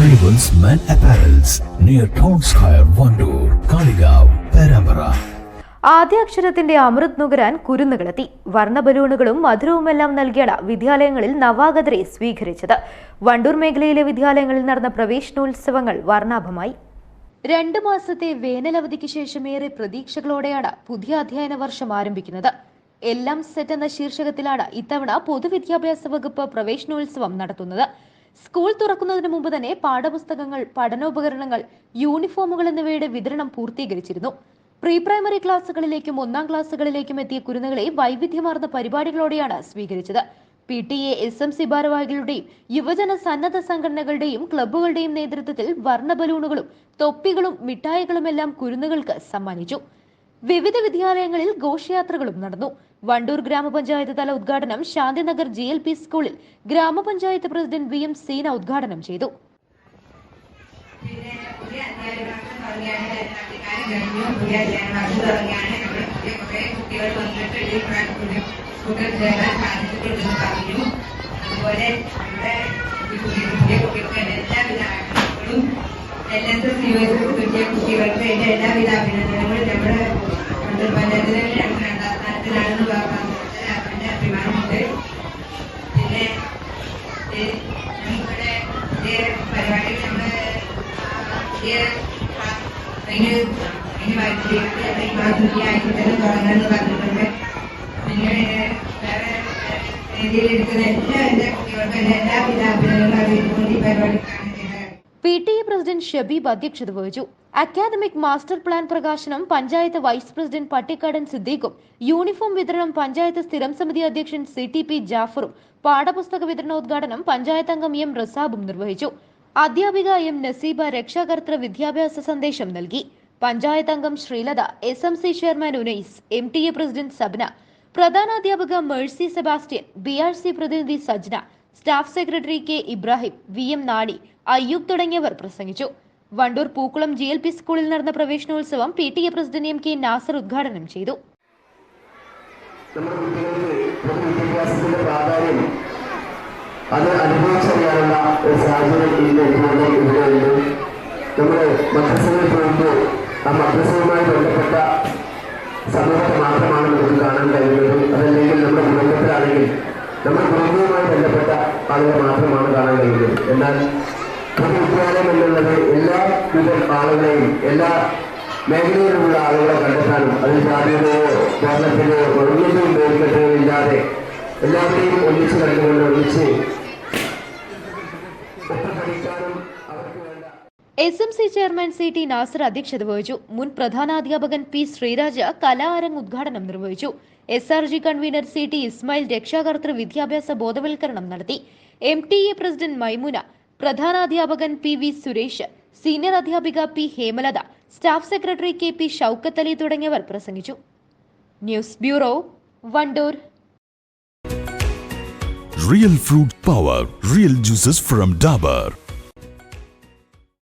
Arrivals Men Apparels near Town Square, Vandoor, Kaligav, Perambara. ആദ്യാക്ഷരത്തിന്റെ അമൃത് നുകരാൻ കുരുന്നുകളെത്തി. വർണ ബലൂണുകളും മധുരവുമെല്ലാം നൽകിയാണ് വിദ്യാലയങ്ങളിൽ നവാഗതരെ സ്വീകരിച്ചത്. വണ്ടൂർ മേഖലയിലെ വിദ്യാലയങ്ങളിൽ നടന്ന പ്രവേശനോത്സവങ്ങൾ വർണാഭമായി. രണ്ട് മാസത്തെ വേനലവധിക്ക് ശേഷം ഏറെ പ്രതീക്ഷകളോടെയാണ് പുതിയ അധ്യയന വർഷം ആരംഭിക്കുന്നത്. എല്ലാം സെറ്റ് എന്ന ശീർഷകത്തിലാണ് ഇത്തവണ പൊതുവിദ്യാഭ്യാസ വകുപ്പ് പ്രവേശനോത്സവം നടത്തുന്നത്. സ്കൂൾ തുറക്കുന്നതിന് മുമ്പ് തന്നെ പാഠപുസ്തകങ്ങൾ പഠനോപകരണങ്ങൾ യൂണിഫോമുകൾ എന്നിവയുടെ വിതരണം പൂർത്തീകരിച്ചിരുന്നു. പ്രീ പ്രൈമറി ക്ലാസ്സുകളിലേക്കും ഒന്നാം ക്ലാസുകളിലേക്കും എത്തിയ കുരുന്നുകളെ വൈവിധ്യമാർന്ന പരിപാടികളോടെയാണ് സ്വീകരിച്ചത്. P T A S M C ഭാരവാഹികളുടെയും യുവജന സന്നദ്ധ സംഘടനകളുടെയും ക്ലബ്ബുകളുടെയും നേതൃത്വത്തിൽ വർണ ബലൂണുകളും തൊപ്പികളും മിഠായികളുമെല്ലാം കുരുന്നുകൾക്ക് സമ്മാനിച്ചു. വിവിധ വിദ്യാലയങ്ങളിൽ ഘോഷയാത്രകളും നടന്നു. വണ്ടൂർ ഗ്രാമപഞ്ചായത്ത് തല ഉദ്ഘാടനം ശാന്തിനഗർ ജി എൽ പി സ്കൂളിൽ ഗ്രാമപഞ്ചായത്ത് പ്രസിഡന്റ് വി എം സീന ഉദ്ഘാടനം ചെയ്തു. അതുപോലെ നമ്മുടെ പുതിയ കുട്ടികൾക്ക് L S S U S S കിട്ടിയ കുട്ടികൾക്ക് എൻ്റെ എല്ലാവിധ അഭിനന്ദനങ്ങളും നമ്മുടെ കണ്ണൂർ പഞ്ചായത്തിലെ ഞങ്ങൾ രണ്ടാം സ്ഥാനത്തിലാണെന്ന് പറഞ്ഞത് അതിൻ്റെ അഭിമാനമുണ്ട് പിന്നെ ഈ നമ്മുടെ ഈ പരിപാടി നമ്മള് ഈ അതിന് അതിന് വായിച്ചിട്ട് ഈ മാസം ഈ ആഴ്ച തന്നെ തുടങ്ങണമെന്ന് പറഞ്ഞിട്ടുണ്ട് പിന്നെ വേറെ രീതിയിൽ എടുക്കുന്ന എല്ലാ എൻ്റെ കുട്ടികൾക്കും എൻ്റെ എല്ലാവിധ അഭിനന്ദനങ്ങളും അറിയിച്ചുകൊണ്ട് ഈ പരിപാടി കാണുന്നത് P T A president Shabeeb അധ്യക്ഷത വഹിച്ചു. അക്കാദമിക് മാസ്റ്റർ പ്ലാൻ പ്രകാശനം പഞ്ചായത്ത് വൈസ് പ്രസിഡന്റ് പട്ടിക്കാടൻ സിദ്ദീഖും യൂണിഫോം വിതരണം പഞ്ചായത്ത് സ്ഥിരം സമിതി അധ്യക്ഷൻ സി ടി പി ജാഫറും പാഠപുസ്തക വിതരണോദ്ഘാടനം പഞ്ചായത്ത് അംഗം എം റസാബും നിർവഹിച്ചു. അധ്യാപിക എം നസീബ രക്ഷാകർത്തൃ വിദ്യാഭ്യാസ സന്ദേശം നൽകി. പഞ്ചായത്ത് അംഗം Sreelatha S M C chairman Unais M T A president Sabna പ്രധാനാധ്യാപക Mercy Sebastian B R C പ്രതിനിധി Sajna staff secretary K Ibrahim V M Nani Ayyub തുടങ്ങിയവർ പ്രസംഗിച്ചു. Wandoor Pookkulam G L P സ്കൂളിൽ നടന്ന പ്രവേശനോത്സവം P T A president M K Nasar ഉദ്ഘാടനം ചെയ്തു. അത് അനുഭവിച്ചറിയാനുള്ള ഒരു സാഹചര്യം ഇന്ന് ഇപ്പോൾ ഇവിടെയുണ്ട് നമ്മൾ മദ്രസകളിൽ പോകുമ്പോൾ ആ മദ്രസവുമായി ബന്ധപ്പെട്ട സമൂഹത്തെ മാത്രമാണ് നമുക്ക് കാണാൻ കഴിയുന്നത്. അതല്ലെങ്കിൽ നമ്മുടെ കുടുംബത്തിലാണെങ്കിൽ നമ്മുടെ കുടുംബവുമായി ബന്ധപ്പെട്ട ആളുകൾ മാത്രമാണ് കാണാൻ വിധം ആളുകളെയും എല്ലാ മേഖലയിലുള്ള ആളുകളെ കണ്ടെത്താനും അതിൽ ജാതിയുടെയോ കേരളത്തിലോ ഒന്നിനും ബോധിക്കട്ടോ ഇല്ലാതെ എല്ലാവരെയും ഒന്നിച്ച് കണ്ടുകൊണ്ട് ഒന്നിച്ച് S M C chairman C T Nasar അധ്യക്ഷത വഹിച്ചു. മുൻ പ്രധാനാധ്യാപകൻ പി ശ്രീരാജ കലാരംഗ് ഉദ്ഘാടനം നിർവഹിച്ചു. S R G convener C T Ismail രക്ഷാകർത്തൃ വിദ്യാഭ്യാസ ബോധവൽക്കരണം നടത്തി. M T A president Maimuna പ്രധാനാധ്യാപകൻ P V Suresh senior അധ്യാപിക P Hemalatha staff secretary K P Shoukath Ali തുടങ്ങിയവർ പ്രസംഗിച്ചു news bureau Wandoor real fruit power real juices from Dabur.